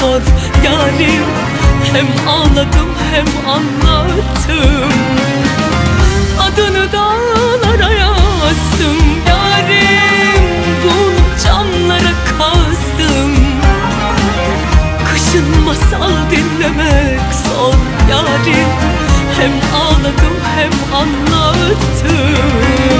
zor yarim. Hem ağladım hem anlattım. Adını dağlara yazdım yarim. Buğulu camlara kazdım. Kışın masal dinlemek zor yarim. Hem ağladım hem anlattım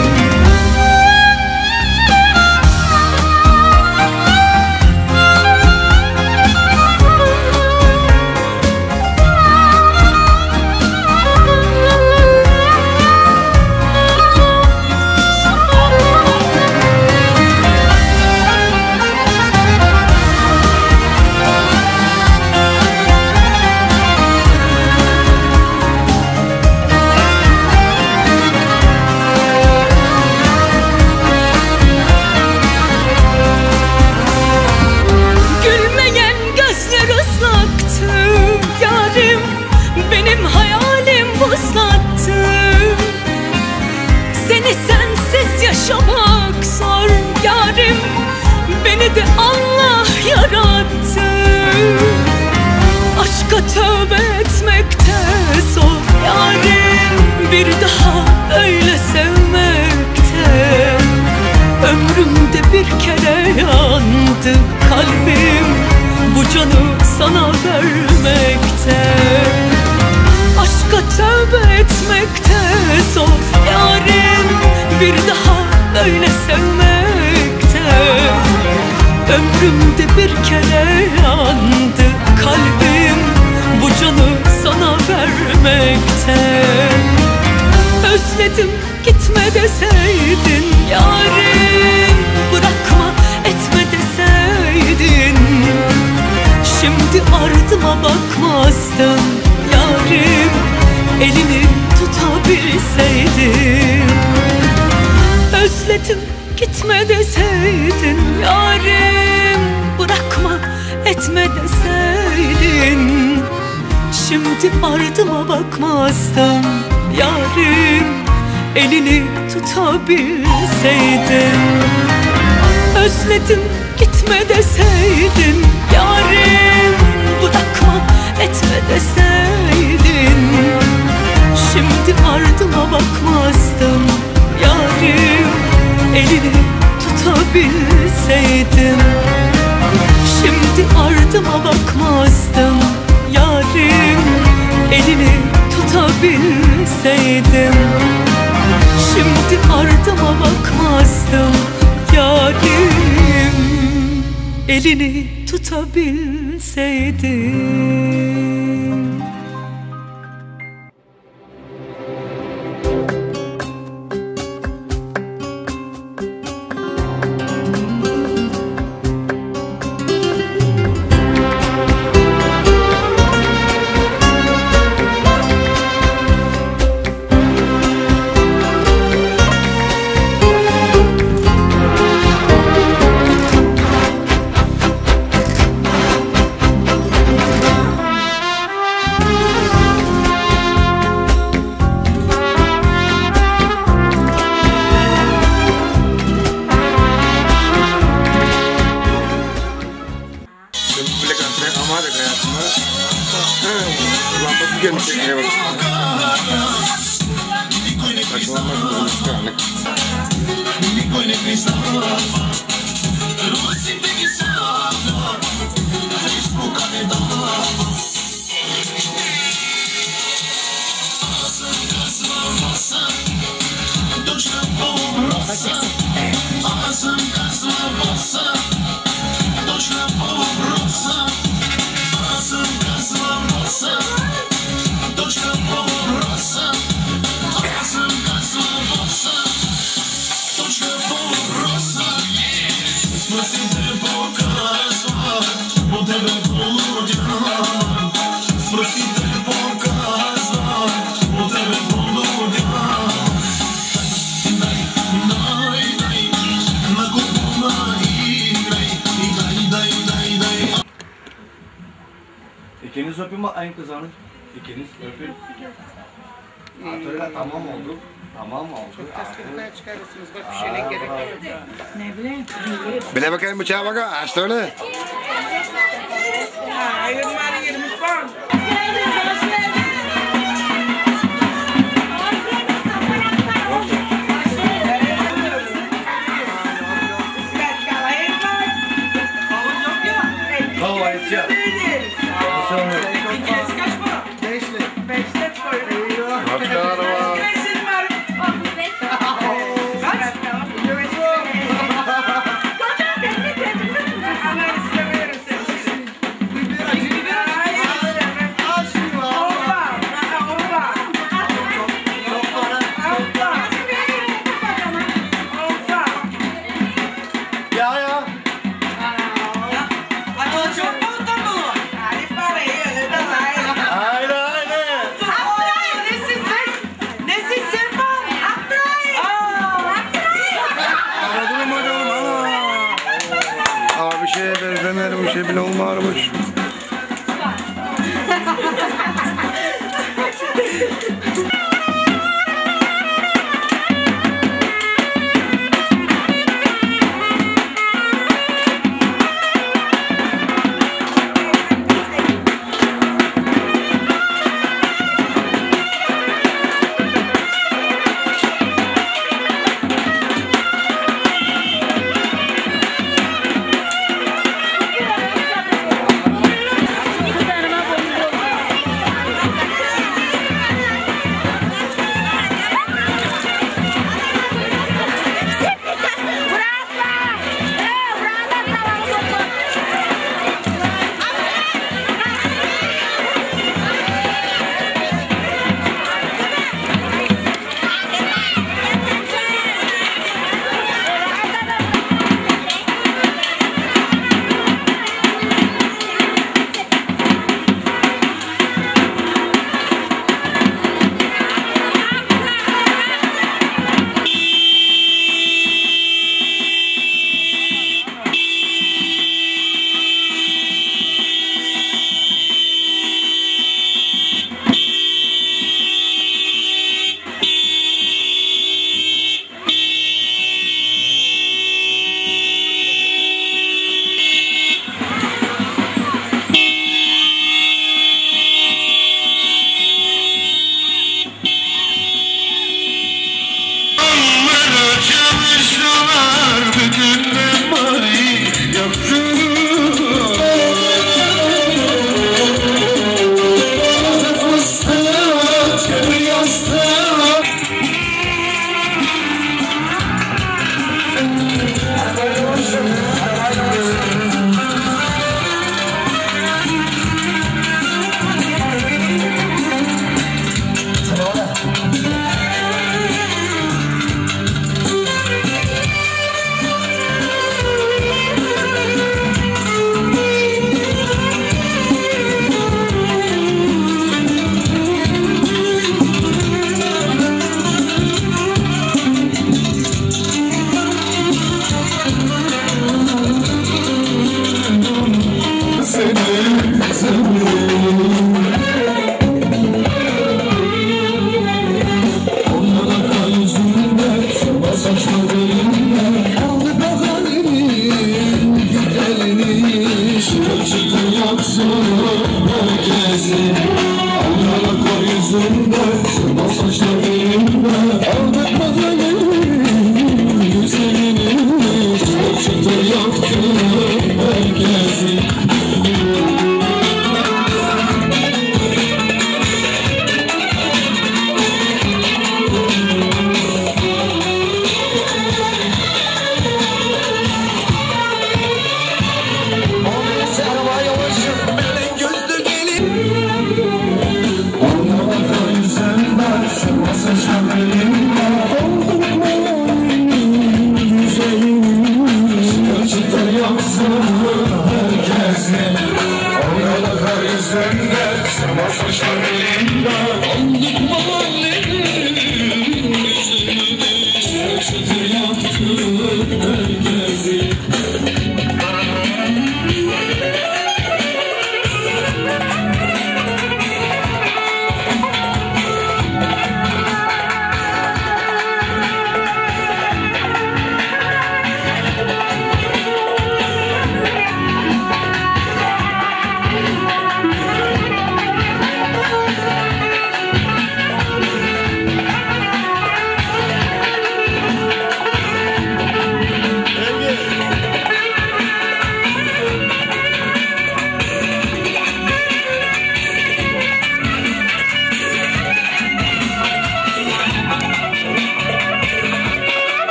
kere yandı kalbim. Bu canı sana vermekte. Aşka tövbe etmekte zor yarim. Bir daha öyle sevmekte. Ömrümde bir kere yandı kalbim. Bu canı sana vermekte. Özledim gitme deseydin yarim ardıma bakmazdın yarim Elini tutabilseydin Özledim gitme deseydin yarim Bırakma etme deseydin. Şimdi ardıma bakmazdım yarim Elini tutabilseydin Özledim gitme deseydin yarim etme deseydin Şimdi ardıma bakmazdım. Yarim Elini tutabilseydin Şimdi ardıma bakmazdım. Yarim Elini tutabilseydim Şimdi ardıma bakmazdım. Yarim Elini tutabilseydim bilseydim Öpün ayın kızanı. İkiniz öpün. Atölye ee, tamam oldu. Tamam oldu. Tasvirler çıkarırsınız. Bak bir şeyle gerek yok. Ne bileyim. Bile bakayım bıçağa bak. Açtı öyle. Hayır. English.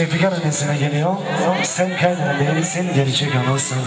Şefika annesine geliyor. Sen kendine değilsin, gerçek anasın.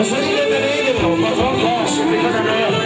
That's what you get the name of, that's all because I'm.